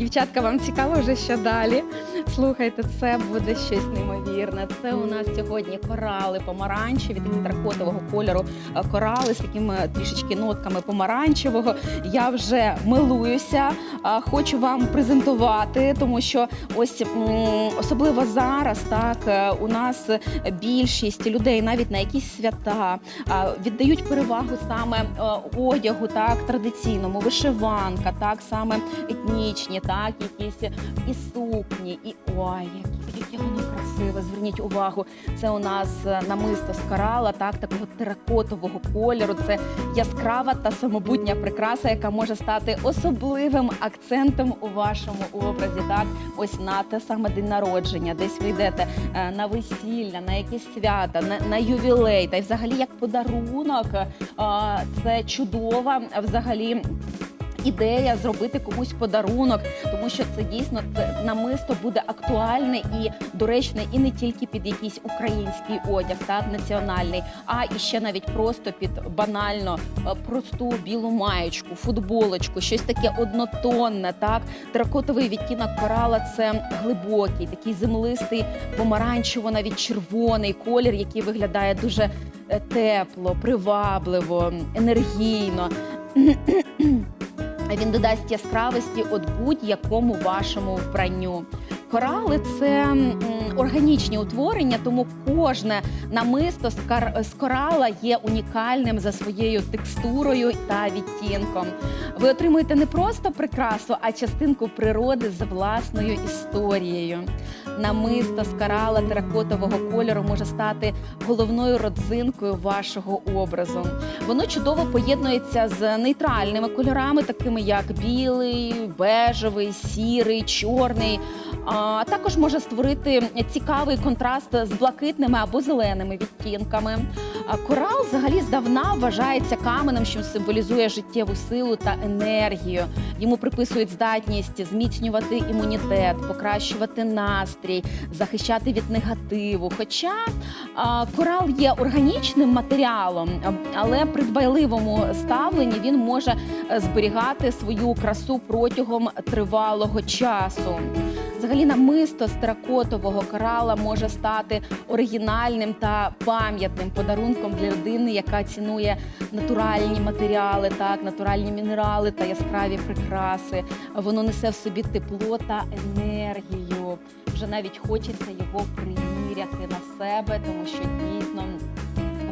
Дівчатка, вам цікаво вже що далі? Слухайте, це буде щось неймовірне. Це у нас сьогодні корали помаранчеві, такі таракотового кольору е, корали з такими трішечки нотками помаранчевого. Я вже милуюся, хочу вам презентувати, тому що ось особливо зараз так е, у нас більшість людей навіть на якісь свята віддають перевагу саме е, одягу, так традиційному, вишиванка, так саме етнічні, так якісь і сукні, і ой, які- яке воно красиве. Зверніть увагу, це у нас е, намисто з корала, так такого теракотового кольору. Це яскрава та самобутня прикраса, яка може стати особливим акцентом у вашому образі. Так, ось на те саме день народження, десь ви йдете е, на весілля, на якісь свята, на, на ювілей, та й взагалі як подарунок. е, Це чудова взагалі. Ідея зробити комусь подарунок, тому що це дійсно це намисто буде актуальне і доречне і не тільки під якийсь український одяг, так національний, а і ще навіть просто під банально е, просту білу маєчку, футболочку, щось таке однотонне. Так, теракотовий відтінок корала це глибокий, такий землистий, помаранчево, навіть червоний колір, який виглядає дуже е, тепло, привабливо, енергійно. Він додасть яскравості от будь-якому вашому вбранню. Корали це органічні утворення, тому кожне намисто з корала є унікальним за своєю текстурою та відтінком. Ви отримуєте не просто прикрасу, а частинку природи з власною історією. Намисто з карала теракотового кольору може стати головною родзинкою вашого образу. Воно чудово поєднується з нейтральними кольорами, такими як білий, бежевий, сірий, чорний. А також може створити цікавий контраст з блакитними або зеленими відтінками. Корал взагалі здавна вважається каменем, що символізує життєву силу та енергію. Йому приписують здатність зміцнювати імунітет, покращувати настрій, захищати від негативу. Хоча корал є органічним матеріалом, але при дбайливому ставленні він може е, зберігати свою красу протягом тривалого часу. Взагалі, намисто з теракотового корала може стати оригінальним та пам'ятним подарунком для людини, яка цінує натуральні матеріали, так натуральні мінерали та яскраві прикраси. Воно несе в собі тепло та енергію. Вже навіть хочеться його приміряти на себе, тому що дійсно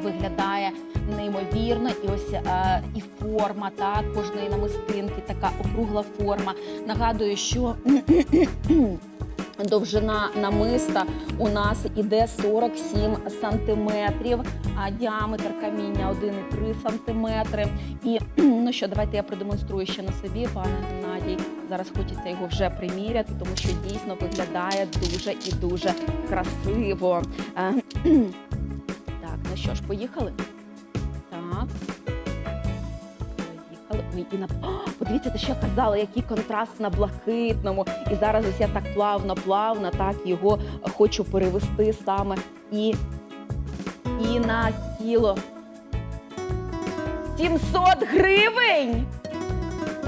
виглядає неймовірно, і ось е, і форма так кожної намистинки, така округла форма. Нагадую, що довжина намиста у нас іде 47 сантиметрів, а діаметр каміння 1,3 сантиметри. І ну що, давайте я продемонструю ще на собі, пане Геннадій. Зараз хочеться його вже приміряти, тому що дійсно виглядає дуже і дуже красиво. Е, Так, ну що ж, поїхали? Поїхали. Ой, і на... О, подивіться, те, я казала, який контраст на блакитному. І зараз ось я так плавно-плавно так його хочу перевести саме і, і на тіло. 700 гривень!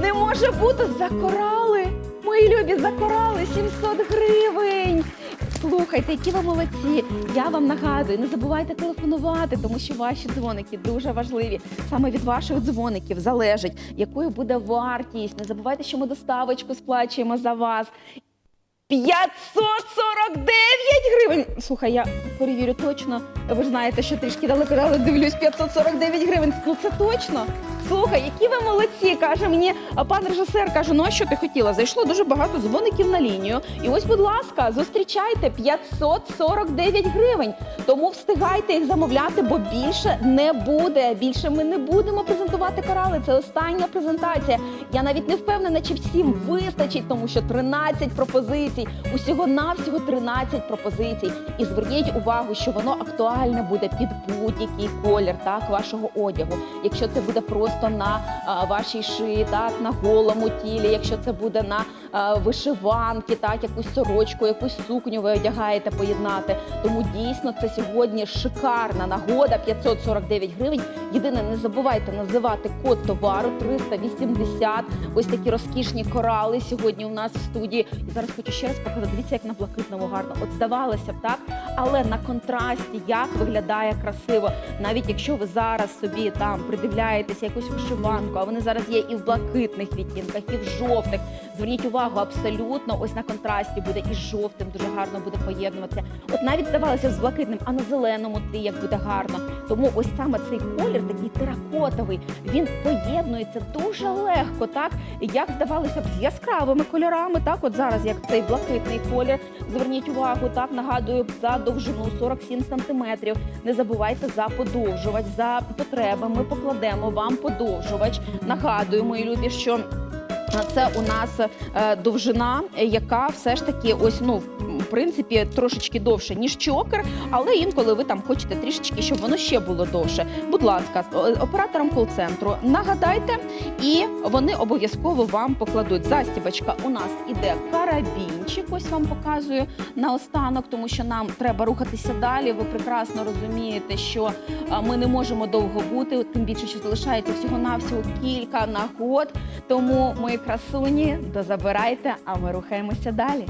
Не може бути закорали! Мої любі закорали 700 гривень! Слухайте, які ви молодці! Я вам нагадую, не забувайте телефонувати, тому що ваші дзвоники дуже важливі. Саме від ваших дзвоників залежить, якою буде вартість. Не забувайте, що ми доставочку сплачуємо за вас. 549 гривень. Слухай, я перевірю точно. Ви ж знаєте, що трішки далеко, але дивлюсь 549 гривень. Ну це точно. Слухай, які ви молодці, каже мені пан режисер. Каже, ну а що ти хотіла? Зайшло дуже багато дзвоників на лінію. І ось, будь ласка, зустрічайте 549 гривень. Тому встигайте їх замовляти, бо більше не буде. Більше ми не будемо презентувати корали. Це остання презентація. Я навіть не впевнена, чи всім вистачить, тому що 13 пропозицій. Усього навсього 13 пропозицій. І зверніть увагу. що воно актуальне буде під будь-який колір так, вашого одягу. Якщо це буде просто на а, вашій шиї, так, на голому тілі, якщо це буде на а, вишиванки, так, якусь сорочку, якусь сукню ви одягаєте поєднати. Тому дійсно це сьогодні шикарна нагода 549 гривень. Єдине, не забувайте називати код товару 380. Ось такі розкішні корали сьогодні у нас в студії. І зараз хочу ще раз показати. Дивіться, як на блакитному гарно. От здавалося б, так, але на контрасті як виглядає красиво. Навіть якщо ви зараз собі там придивляєтеся якусь вишиванку, а вони зараз є і в блакитних відтінках, і в жовтих. Зверніть увагу, абсолютно ось на контрасті буде і жовтим дуже гарно буде поєднуватися. От навіть здавалося з блакитним, а на зеленому тлі як буде гарно. Тому ось саме цей колір, такий теракотовий, він поєднується дуже легко, так як здавалося б, з яскравими кольорами. Так, от зараз як цей блакитний колір. Зверніть увагу, так нагадую за довжину 47 сантиметрів. Не забувайте за подовжувач, за потреби. Ми покладемо вам подовжувач. Нагадую, мої любі, що. Це у нас е, довжина, яка все ж таки ось ну принципі трошечки довше ніж чокер, але інколи ви там хочете трішечки, щоб воно ще було довше. Будь ласка, е, операторам кол-центру нагадайте, і вони обов'язково вам покладуть. Застібочка у нас іде карабінчик. Ось вам показую наостанок, тому що нам треба рухатися далі. Ви прекрасно розумієте, що ми не можемо довго бути, тим більше, що залишається всього навсього кілька нагод. Тому, мої красуні, дозабирайте, а ми рухаємося далі.